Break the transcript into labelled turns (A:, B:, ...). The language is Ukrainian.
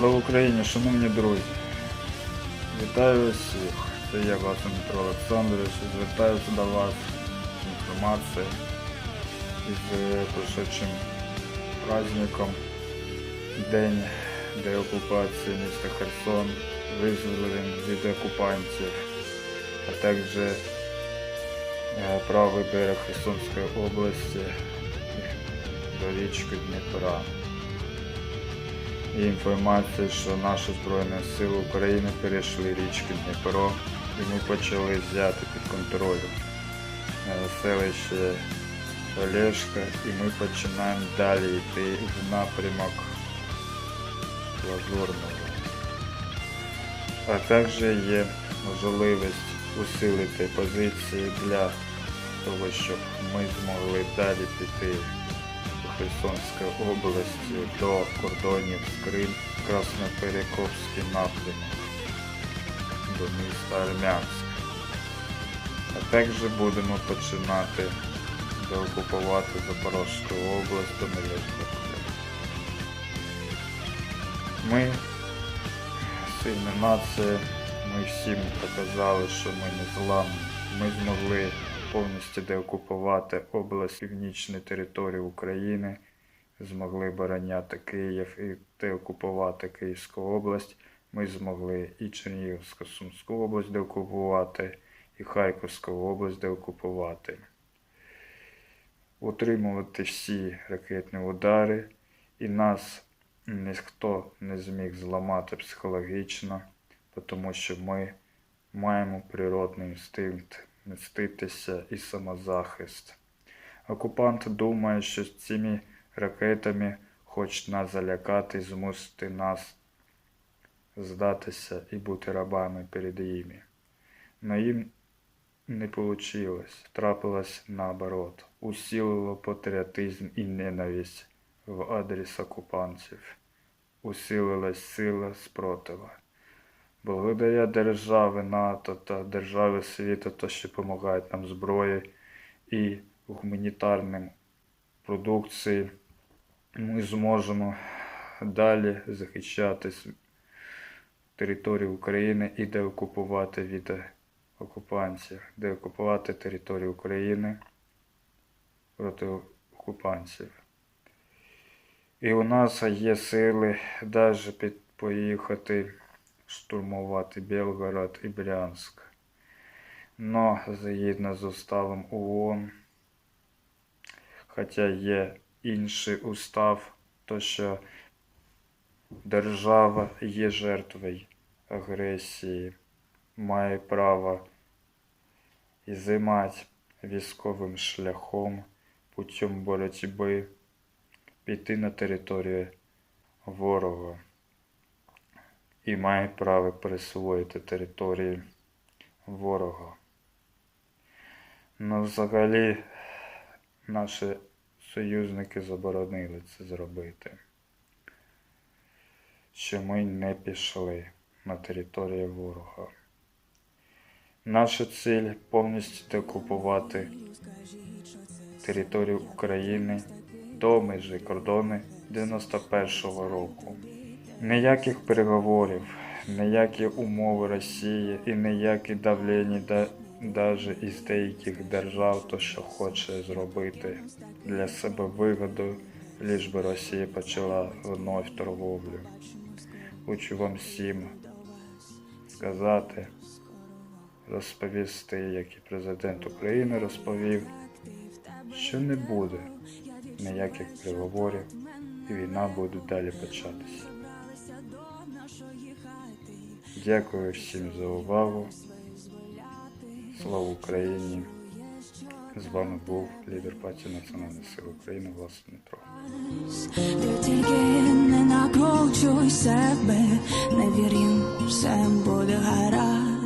A: Слава Україні, шановні друзі! Вітаю всіх! Це я вас Дмитро Олександрович. і Звертаюся до вас з інформацією із е, прошедшим праздником День деокупації міста Херсон, визволеним від окупантів, а також е, правий берег Херсонської області до річки Дніпра і інформація, що наші Збройні Сили України перейшли річки Дніпро і ми почали взяти під контроль е, селище Олешка і ми починаємо далі йти в напрямок Лазурного. А також є можливість усилити позиції для того, щоб ми змогли далі піти Херсонської області до кордонів з Крим, Красноперекопський напрямок до міста Армянськ. А також будемо починати деокупувати Запорозьку область до Мирянського Ми сильна нація, ми всім показали, що ми не зламні. Ми змогли повністю деокупувати область північної території України, змогли обороняти Київ і деокупувати Київську область. Ми змогли і Чернігівську Сумську область деокупувати, і Харківську область деокупувати. Утримувати всі ракетні удари, і нас ніхто не зміг зламати психологічно, тому що ми маємо природний інстинкт мститися і самозахист. Окупант думає, що з цими ракетами хочуть нас залякати змусити нас здатися і бути рабами перед ними. Но їм не вийшло, трапилось наоборот, усилило патріотизм і ненависть в адрес окупантів, усилилась сила спротива. Благодаря держави НАТО та держави світу, то що допомагають нам зброї і гуманітарним продукції, ми зможемо далі захищати територію України і деокупувати від окупантів, деокупувати територію України проти окупантів. І у нас є сили навіть поїхати штурмувати Белгород і Брянськ. Но згідно з уставом ООН, хоча є інший устав, то що держава є жертвою агресії, має право ізимати військовим шляхом путем боротьби піти на територію ворога і має право присвоїти території ворога. Ну, взагалі, наші союзники заборонили це зробити, що ми не пішли на територію ворога. Наша ціль повністю деокупувати територію України до межі кордони 91-го року. Ніяких переговорів, ніякі умови Росії і ніякі давлення навіть із деяких держав, то що хоче зробити для себе вигоду, лиш би Росія почала вновь торговлю. Хочу вам всім сказати, розповісти, як і президент України розповів, що не буде ніяких переговорів і війна буде далі початися. Дякую всім за увагу. Слава Україні! З вами був лідер партії Національної сили України Влас Дмитро.
B: Ти тільки не накручуй себе, не вір все буде гаразд.